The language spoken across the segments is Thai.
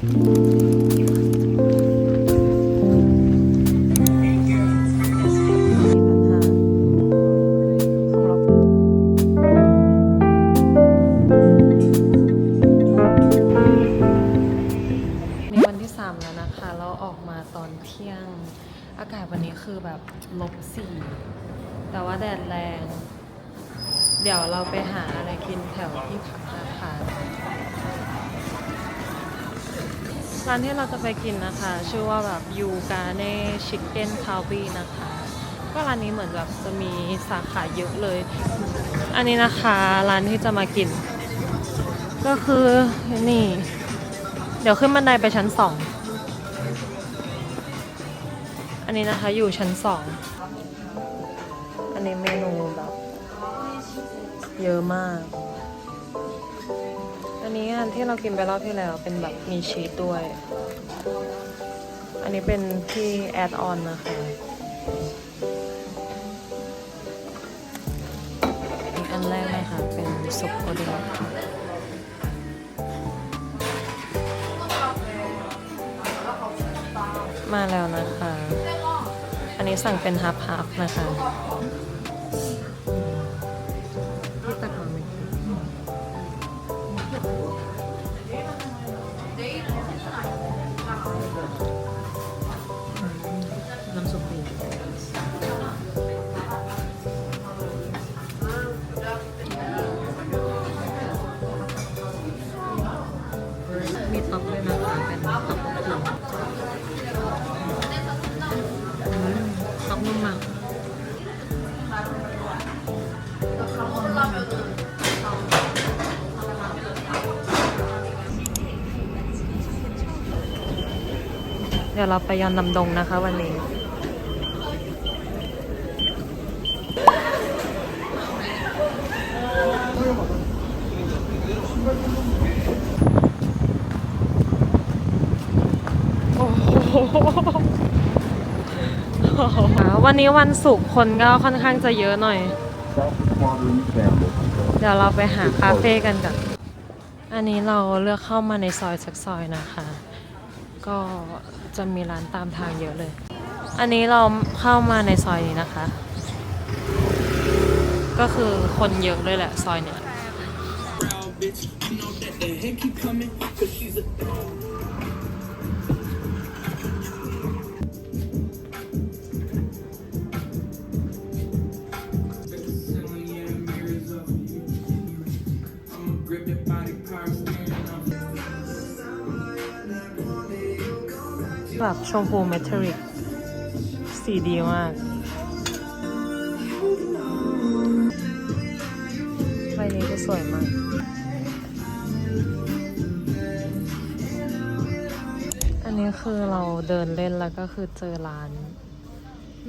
นี่ จะไปกินนะคะ ชื่อว่าแบบยูกาเน่ชิคเก้นคาวบีนะคะ ก็ร้านนี้เหมือนแบบจะมีสาขาเยอะเลย อันนี้นะคะร้านที่จะมากิน ก็คือนี่ เดี๋ยวขึ้นบันไดไปชั้นสองอันนี้นะคะอยู่ชั้นสองอันนี้เมนูแบบเยอะมาก อันนี้อันที่เรากินไปรอบที่แล้วเป็นแบบมีชีสด้วย อันนี้เป็นที่แอดออนนะคะ อีกอันแรกนะคะเป็นซุปโอเดงมาแล้วนะคะ อันนี้สั่งเป็นฮับฮับนะคะ ยวเราไปยอนนำดงนะคะวันนี้ วันนี้วันศุกร์คนก็ค่อนข้างจะเยอะหน่อย เดี๋ยวเราไปหาคาเฟ่กันกันอันนี้เราเลือกเข้ามาในซอยสักซอยนะคะ ก็ จะมีร้านตามทางเยอะเลย อันนี้เราเข้ามาในซอยนี้นะคะ ก็คือคนเยอะเลยแหละซอยเนี้ย แบบชมพูเมทัลลิกสีดีมากใบนี้ก็สวยมาก อันนี้คือเราเดินเล่นแล้วก็คือเจอร้าน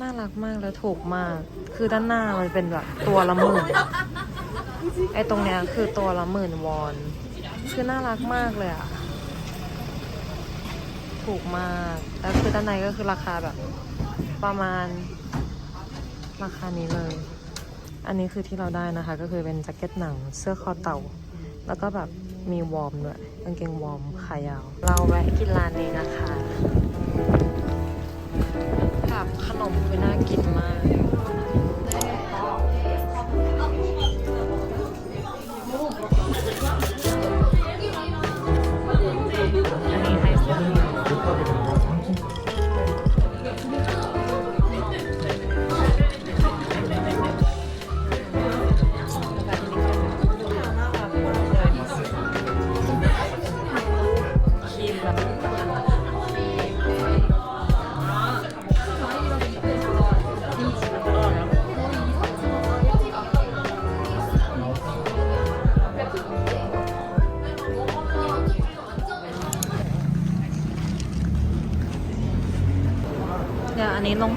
น่ารักมากและถูกมาก คือด้านหน้ามันเป็นแบบตัวละหมื่น ไอ้ตรงเนี้ยคือตัวละหมื่นวอน คือน่ารักมากเลยอะ ถูกมากแล้วคือด้านในก็คือราคาแบบประมาณราคานี้เลย อันนี้คือที่เราได้นะคะ ก็คือเป็นแจ็คเก็ตหนังเสื้อคอเต่า แล้วก็แบบมีวอร์มด้วยกางเกงวอร์มขายาว เราแวะกินร้านนี้นะคะแบบขนมคือน่ากินมาก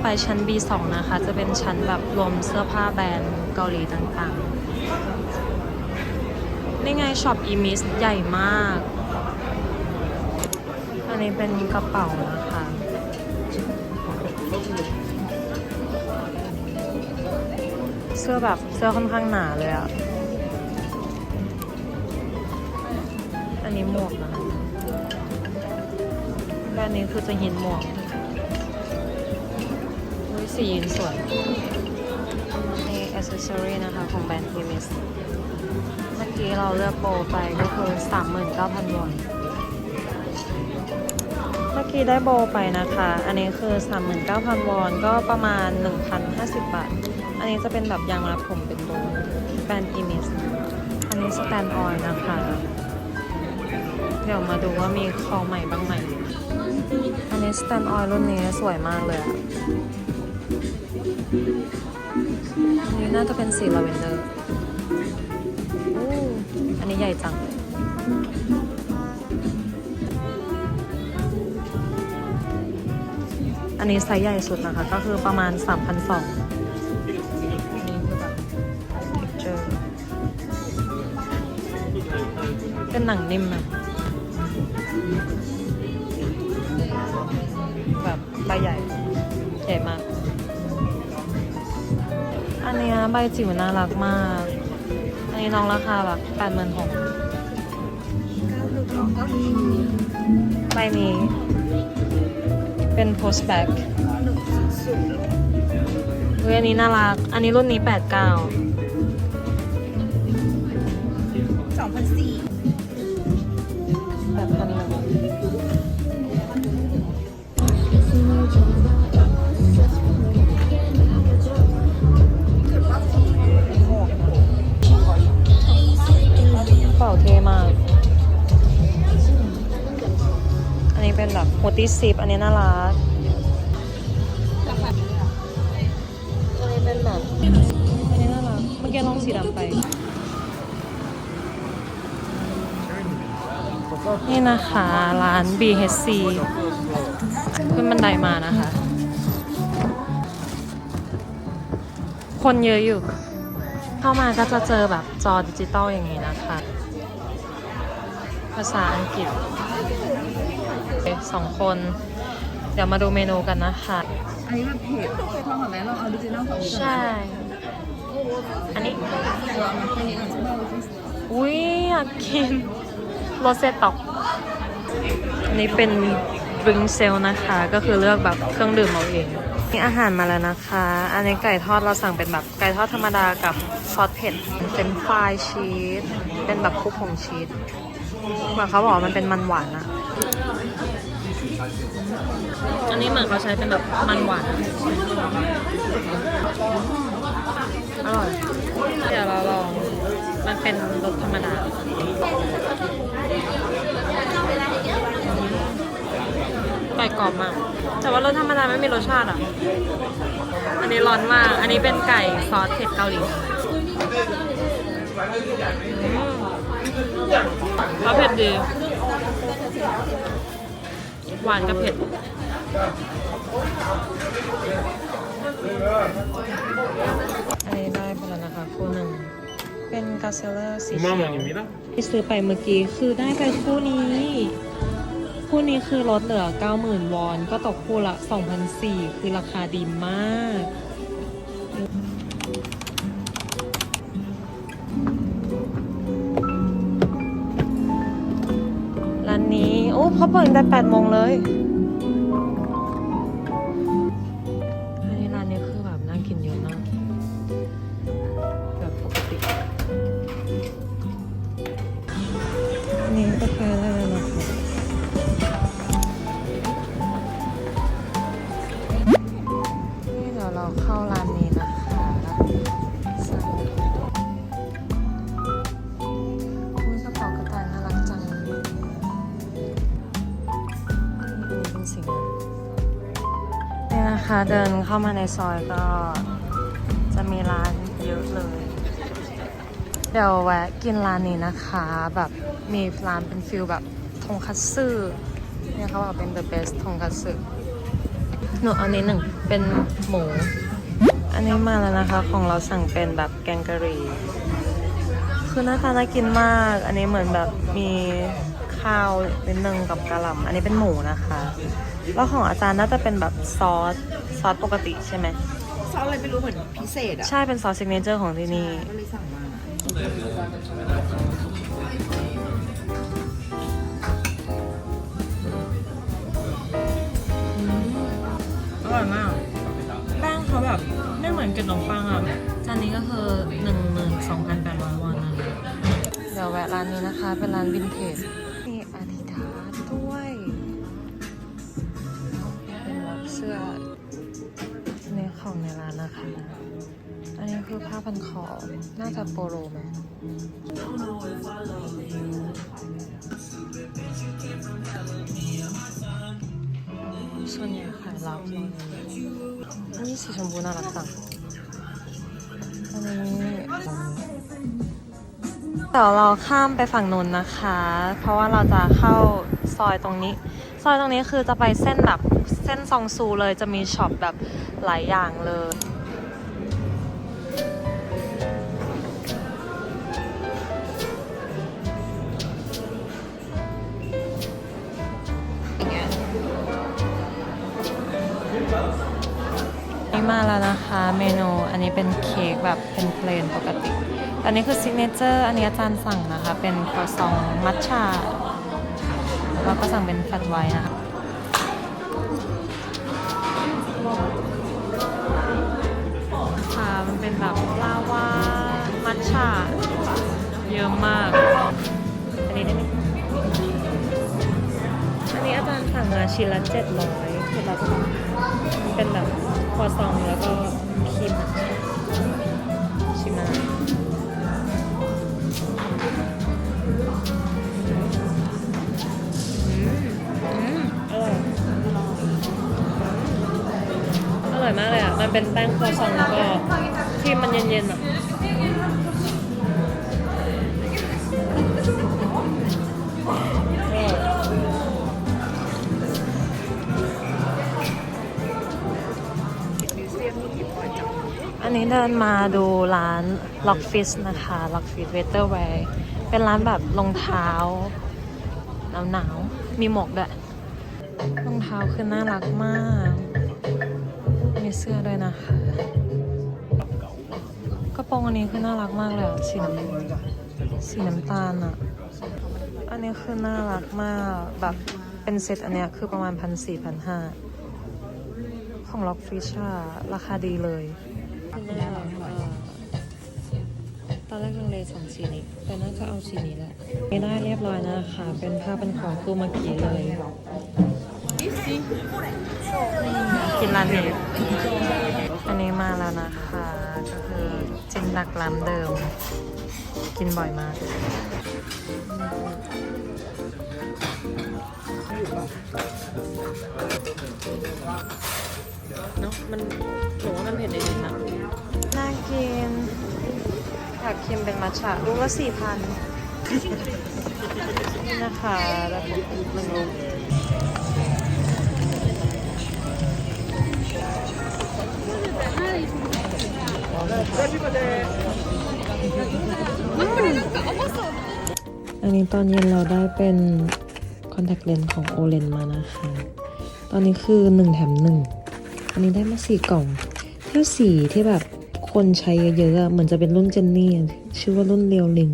ไปชั้น B2 นะคะ จะเป็นชั้นแบบรวมเสื้อผ้าแบรนด์เกาหลีต่างๆ นี่ไงช็อปอีมิสใหญ่มาก อันนี้เป็นกระเป๋านะคะ เสื้อแบบเสื้อค่อนข้างหนาเลยอะอันนี้หมวกนะคะอันนี้คือจะหินหมวก สีหินสวยนี่อ c เซ s ซอรีนะคะ ของแบรนด์ทีมิสเมื่อกี้เราเลือกโปรไปก็คือ 39,000วอนเมื่อกี้ได้โบไปนะคะ อันนี้คือ 39,000 วอนก็ประมาณ 1,050 บาท อันนี้จะเป็นแบบยางรัดผมเป็นโบแบรนด์อีมิสอันนี้สแตนออยนะคะ เดี๋ยวมาดูว่ามีขอใหม่บ้างไหม อันนี้สแตนออยรุ่นนี้สวยมากเลย อันนี้น่าจะเป็นสีลาเวนเดอร์อู้อันนี้ใหญ่จังอันนี้ไซส์ใหญ่สุดนะคะ ก็คือประมาณ 3,200อันนี้คือแบบ picture เป็นหนังนิ่มอะ ใบจิ๋วน่ารักมาก อันนี้น้องราคาแบบแปดหมื่นหกใบนี้ เป็น post bag เว้ยอันนี้น่ารัก อันนี้รุ่นนี้แปดเก้าสองพันสี่าเท่มาก อันนี้เป็นแบบโมติซิปอันนี้น่ารักอันนี้เป็นแบบอันนี้น่ารัก เมื่อกี้ลองสีดำไป นี่นะคะร้าน BHC ขึ้นบันไดมานะคะ คนเยอะอยู่ เข้ามาก็จะเจอแบบจอดิจิตอลอย่างนี้นะคะาษาอังกฤษสองคน เดี๋ยวมาดูเมนูกันนะคะ อันนี้แบบเผ็ดเคยทำแบไหมเราเอาออริจินอลของนี้ก่อนใช่ อันนี้อุ้ยอยากกินโรเซต็อกนนี้เป็นบริงเซลนะคะ ก็คือเลือกแบบเครื่องดื่มเอาเองนี่อาหารมาแล้วนะคะ อันนี้ไก่ทอดเราสั่งเป็นแบบไก่ทอดธรรมดากับซอสเผ็ดเป็นฟรายชีส เป็นแบบคุกผงชีส เหมือนเขาบอกว่ามันเป็นมันหวานอะอันนี้เหมือนเขาใช้เป็นแบบมันหวานอร่อย เดี๋ยวเราลอง มันเป็นรสธรรมดาไก่กรอบมาก แต่ว่ารสธรรมดาไม่มีรสชาติอะ อันนี้ร้อนมาก อันนี้เป็นไก่ซอสเผ็ดเกาหลี อืมแล้วเผ็ดดี หวานกับเผ็ด อันนี้ได้ไปแล้วนะคะคู่หนึ่ง เป็นกาเซเลอร์สีเขียวที่ซื้อไปเมื่อกี้คือได้ไปคู่นี้ คู่นี้คือลดเหลือ 90,000 วอน ก็ตกคู่ละ 2,004คือราคาดีมาก เขาเปิดตั้งแต่8โมงเลย นสีเงินนี่นะคะเดินเข้ามาในซอยก็จะมีร้านเยอะเลย เดี๋ยวแวะกินร้านนี้นะคะ แบบมีร้านเป็นฟิลแบบทงคัตสึเนี่ยเขาบอกเป็น the best ทงคัตสึหนูเอานี้หนึ่งเป็นหมู อันนี้มาแล้วนะคะของเราสั่งเป็นแบบแกงกะหรี่ คือหน้าตาน่ากินมาก อันนี้เหมือนแบบมี ข้าวนิดนึงกับกะหล่ำอันนี้เป็นหมูนะคะ แล้วของอาจารย์น่าจะเป็นแบบซอสซอสปกติใช่ไหมซอสอะไรไม่รู้เหมือนพิเศษอะใช่เป็นซอสซิกเนเจอร์ของที่นี่ก็เลยสั่งมาอร่อยมากแป้งเขาแบบไม่เหมือนกับขนมปังอะจานนี้ก็คือหนึ่ง1 2 8 0 0วอนนะคะเดี๋ยวแวะร้านนี้นะคะ เป็นร้านวินเทจ ของในร้านนะคะ อันนี้คือผ้าพันคอ น่าจะโปโลไหมส่วนใหญ่ขายลับเลยอันนี้สีชมพูน่ารักจังอันนี้เดี๋ยวเราข้ามไปฝั่งนนนะคะ เพราะว่าเราจะเข้าซอยตรงนี้ ซอยตรงนี้คือจะไปเส้นแบบเส้นซองซูเลยจะมีช็อปแบบหลายอย่างเลยนี่มาแล้วนะคะเมนูอันนี้เป็นเค้กแบบเป็นเพลนปกติ อันนี้คือซิกเนเจอร์อันนี้อาจารย์สั่งนะคะ เป็นครัวซองมัทฉะ แล้วก็สั่งเป็นแฟลตไวท์นะคะค่ะมันเป็นแบบลาวา มัทฉะเยอะมาก อันนี้ได้ไหมอันนี้อาจารย์สั่งมาชิ้นละเจ็ดร้อยเจ็ดร้อยกว่าบเป็นแบบครัวซองแล้วก็ เป็นแป้งครัวซองแล้วก็ครีมมันเย็นๆอะอันนี้เดินมาดูร้าน Lock Fish นะคะ Lock Fish Waterwear เป็นร้านแบบรองเท้าหนาวๆมีหมวกด้วยรองเท้าคือน่ารักมาก เสื้อด้วยนะคะกระโปรงอันนี้คือน่ารักมากเลยสีน้ำสีน้ำตาลอะอันนี้คือน่ารักมากแบบเป็นเซตอันเนี้ยคือประมาณพันสี่พันห้าของ Lock Fish อะราคาดีเลยตอนแรกลังเลสองสีนี้แต่น่าจะเอาสีนี้แหละไม่ได้เรียบร้อยนะคะ เป็นผ้าเป็นของคู่เมื่อกี้เลย กินร้านนี้อันนี้มาแล้วนะคะ ก็คือจินดักร้านเดิม กินบ่อยมากเนอะมันหนูว่ามันเผ็ดนิดๆนะน่ากินอยากกินเป็นมัทฉะลูกละสี่พันนี่นะคะแล้วก็หนึ่งลูก อันนี้ตอนเย็นเราได้เป็นคอนแทคเลนส์ของโอเลนมานะคะ ตอนนี้คือ 1 แถม 1 อันนี้ได้มาสี่กล่อง ถ้าสีที่แบบคนใช้เยอะๆอะเหมือนจะเป็นรุ่นเจนนี่อะชื่อว่ารุ่นเรียวลิง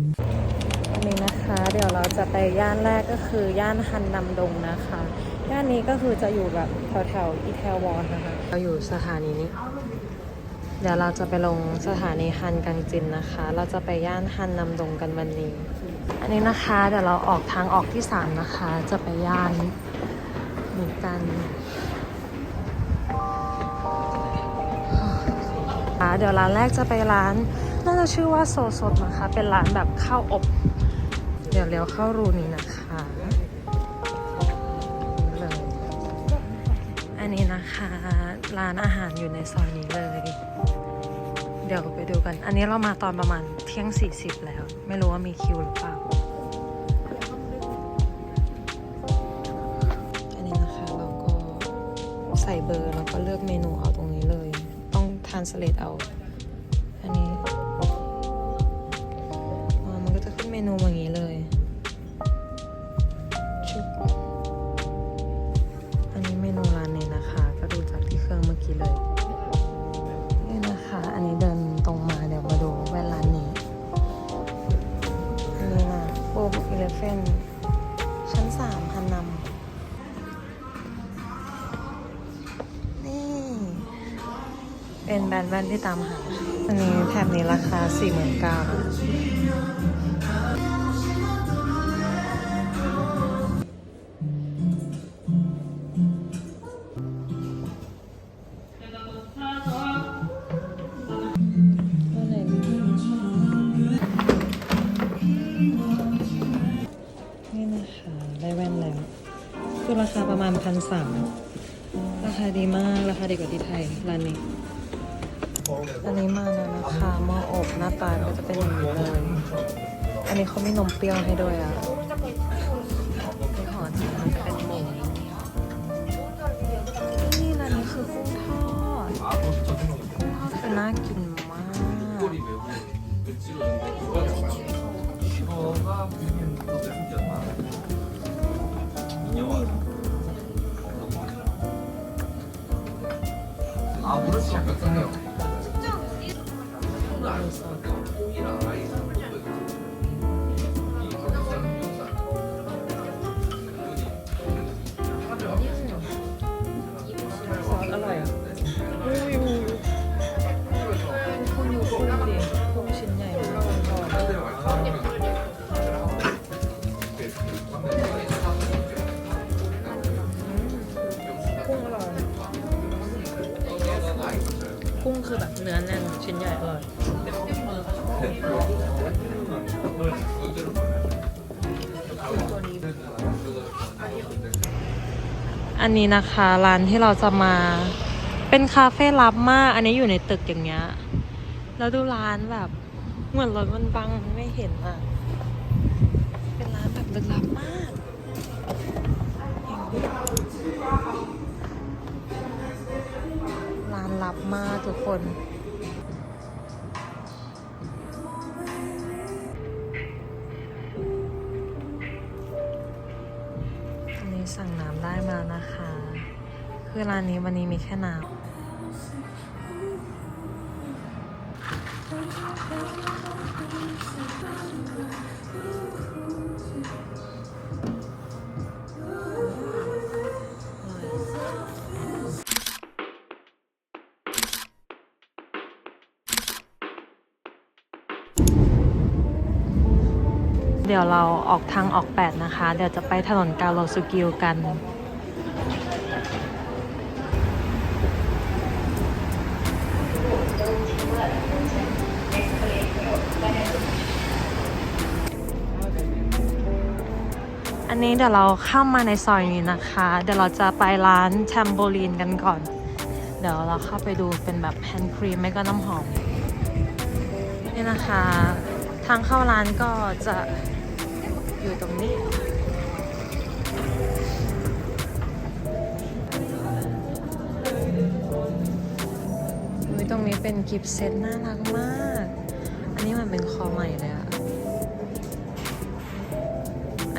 อันนี้นะคะ เดี๋ยวเราจะไปย่านแรกก็คือย่านฮันนำดงนะคะ ย่านนี้ก็คือจะอยู่แบบแถวๆอีเทวอนนะคะ เราอยู่สถานีนี้ เดี๋ยวเราจะไปลงสถานีฮันกังจินนะคะ เราจะไปย่านฮันนำดงกันวันนี้ อันนี้นะคะเดี๋ยวเราออกทางออกที่สามนะคะ จะไปย่านนี้กันเดี๋ยวร้านแรกจะไปร้านน่าจะชื่อว่าโซสดนะคะ เป็นร้านแบบข้าวอบ เดี๋ยวเลี้ยวเข้ารูนี้นะคะเลยอันนี้นะคะ ร้านอาหารอยู่ในซอยนี้เลย เดี๋ยวไปดูกัน อันนี้เรามาตอนประมาณเที่ยง 40 แล้ว ไม่รู้ว่ามีคิวหรือเปล่า อันนี้นะคะเราก็ใส่เบอร์แล้วก็เลือกเมนูเอาตรงนี้เลย ต้องทานสเลตเอา แว่นที่ตามหา อันนี้แถบนี้ราคา 4 9 0 0 0นี่นะคะได้แว่นแล้วคือราคาประมาณพันสามราคาดีมาก ราคาดีกว่าที่ไทย ร้านนี้ อันนี้มาแล้วนะคะหม้ออบหน้าตาก็จะเป็นอย่างนี้เลยอันนี้เขามีนมเปรี้ยวให้ด้วยอะที่ห่อที่มันจะเป็นหมูนี่ร้านนี้คือกุ้งทอดกุ้งทอดคือน่ากินมากซอ นนี้นะคะร้านที่เราจะมาเป็นคาเฟ่ลับมาก อันนี้อยู่ในตึกอย่างเงี้ย แล้วดูร้านแบบเหมือนรถมันบังไม่เห็นอะ เป็นร้านแบบลึกลับมากร้านลับมากทุกคนอัน คือร้านนี้วันนี้มีแค่น้ำเดี๋ยวเราออกทางออก 8 นะคะ เดี๋ยวจะไปถนนกาโลสุกิวกัน นี้เดี๋ยวเราเข้ามาในซอยนี้นะคะ เดี๋ยวเราจะไปร้านแทมโบลีนกันก่อน เดี๋ยวเราเข้าไปดูเป็นแบบแฮนด์ครีมไม่ก็น้ำหอม นี่นะคะ ทางเข้าร้านก็จะอยู่ตรงนี้ตรงนี้เป็นกิฟต์เซตน่ารักมาก อันนี้มันเป็นคอใหม่เลยอะ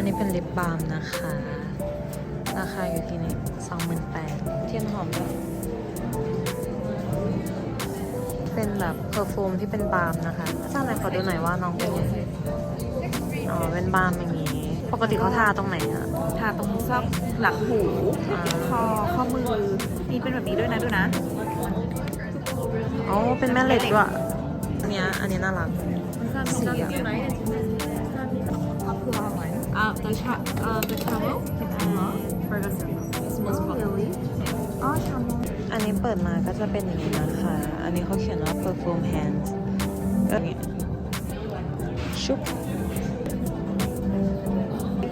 อันนี้เป็นลิปบาล์มนะคะ ราคาอยู่ที่นี่สองหมื่นแปดเทียนหอมด้วยเป็นแบบเพอร์ฟูมที่เป็นบาล์มนะคะจ้างไหนขอดูหน่อยว่าน้องเป็นยังไงอ๋อ เป็นบาล์มอย่างนี้ ปกติเขาทาตรงไหนอะทาตรงซอกหลังหูอ่าคอข้อมือนี่เป็นแบบนี้ด้วยนะดูนะอ๋อเป็นแม่เหล็กด้วยอันเนี้ยอันนี้น่ารักสีอะ Uh, the cha- uh, the travel uh, Ferguson is most popular. Oh, travel. อันนี้เปิดมาก็จะเป็นอย่างนี้นะคะ อันนี้เขาเขียนว่า perfume hands ก็อย่างเงี้ยชุบ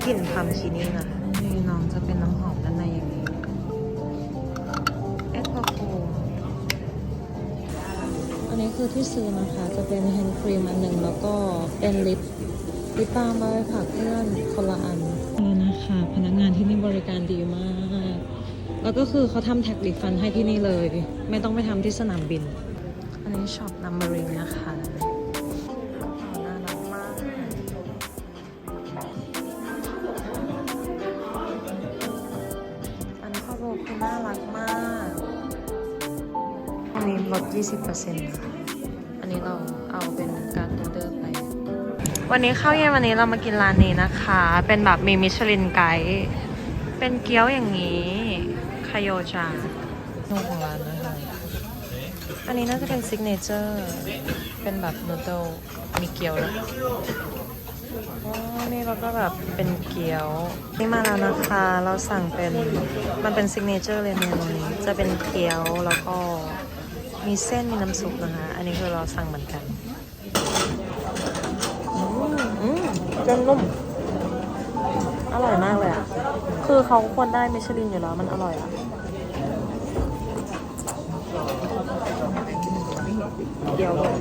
กลิ่นทำคีนี่นะนี่น้องจะเป็นน้ำหอมด้านในอย่างนี้ เอ็กซ์โฟอันนี้คือที่ซื้อนะคะ จะเป็นแฮนด์ครีมอันหนึ่งแล้วก็เป็นลิป ลิปบาล์มมาไว้ฝากเพื่อนคนละอันแล้วนะคะพนักงานที่นี่บริการดีมาก แล้วก็คือเขาทำแท็กรีฟันให้ที่นี่เลย ไม่ต้องไปทำที่สนามบิน อันนี้ช็อปนัมเบอริงนะคะน่ารักมากอันนี้ข้อโบคือน่ารักมากอันนี้ลด 20%นะคะ วันนี้ข้าวเย็นวันนี้เรามากินร้านนี้นะคะ เป็นแบบมีมิชลินไกด์เป็นเกี๊ยวอย่างนี้คาโยจาโนของร้านนะคะอันนี้น่าจะเป็นซิกเนเจอร์ เป็นแบบนูโดมีเกี๊ยวด้วอ๋อนี่เราก็แบบเป็นเกี๊ยว นี่มาแล้วนะคะ เราสั่งเป็นมันเป็นซิกเนเจอร์เลยเมนูนี้ จะเป็นเกี๊ยวแล้วก็มีเส้นมีน้ำซุปนะคะ อันนี้คือเราสั่งเหมือนกัน มเส้นนุ่มอร่อยมากเลยอะ คือเขาควรได้มิชลินอยู่แล้ว มันอร่อยอะเกี๊ยวด้วย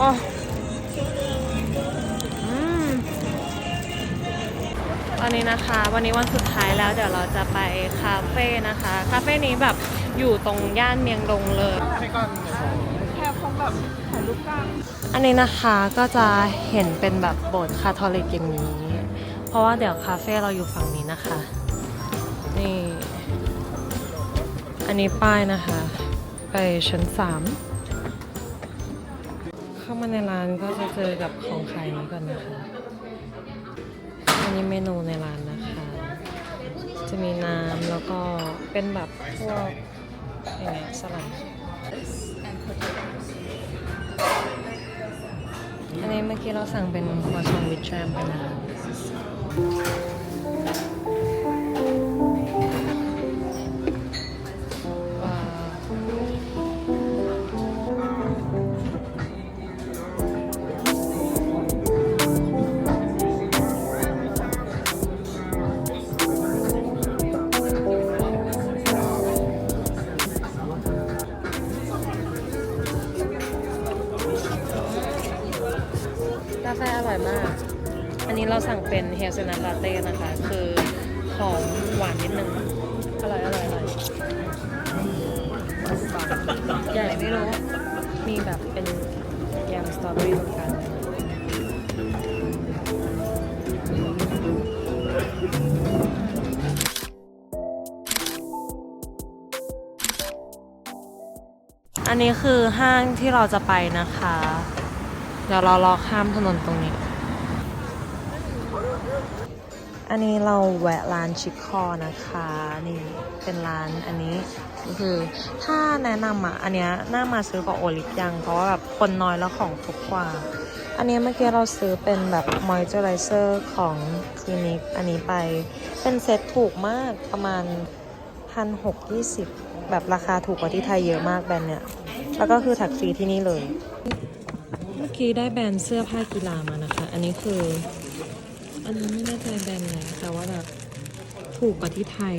อ๋อ วันนี้นะคะ วันนี้วันสุดท้ายแล้วเดี๋ยวเราจะไปคาเฟ่นะคะ คาเฟ่นี้แบบอยู่ตรงย่านเมียงดงเลยแค่คงแบบถ่ายรูปกันอันนี้นะคะก็จะเห็นเป็นแบบโบสถ์คาทอลิกอย่างนี้ เพราะว่าเดี๋ยวคาเฟ่เราอยู่ฝั่งนี้นะคะ นี่ อันนี้ป้ายนะคะ ไปชั้นสามเข้ามาในร้านก็จะเจอกับของขายนี้ก่อนนะคะ นี่เมนูในร้านนะคะ จะมีน้ำแล้วก็เป็นแบบพวกอย่างเงี้ยสลัดอันนี้เมื่อกี้เราสั่งเป็นครัวซองวิชแชมไปนะ อันนี้คือห้างที่เราจะไปนะคะ เดี๋ยวเรารอข้ามถนนตรงนี้ อันนี้เราแวะร้านชิคคอนะคะ นี่เป็นร้านอันนี้คือถ้าแนะนำอะ อันเนี้ยน่ามาซื้อกับโอลิฟยัง เพราะว่าแบบคนน้อยแล้วของถูกกว่า อันนี้เมื่อกี้เราซื้อเป็นแบบมอยเจอไรเซอร์ของคลินิกอันนี้ไปเป็นเซ็ตถูกมากประมาณพันหกยี่สิบแบบราคาถูกกว่าที่ไทยเยอะมากแบรนด์เนี่ย แล้วก็คือถักฟรีที่นี่เลย เมื่อกี้ได้แบรนด์เสื้อผ้ากีฬามานะคะ อันนี้คือ อันนี้ไม่แน่ใจแบรนด์ไหนแต่ว่าแบบถูกกว่าที่ไทย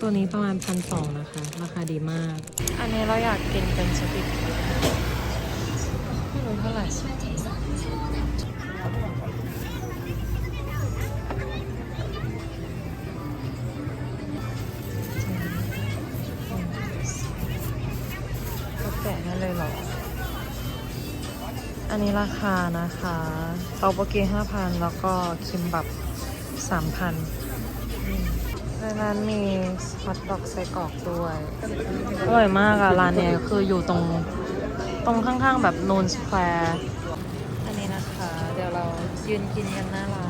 ตัวนี้ประมาณพันสองนะคะ ราคาดีมาก อันนี้เราอยากกินเป็นสติกไม่รู้เท่าไหร่ อันนี้ราคานะคะเตาโบกีห้าพันแล้วก็คิมบับสามพันในร้านมีฮอตดอกไส่กรอกด้วย อร่อยมากอะร้านเนี้ยคืออยู่ตรงตรงข้างๆแบบนูนสแควร์ อันนี้นะคะ เดี๋ยวเรายืนกินกันหน้าร้าน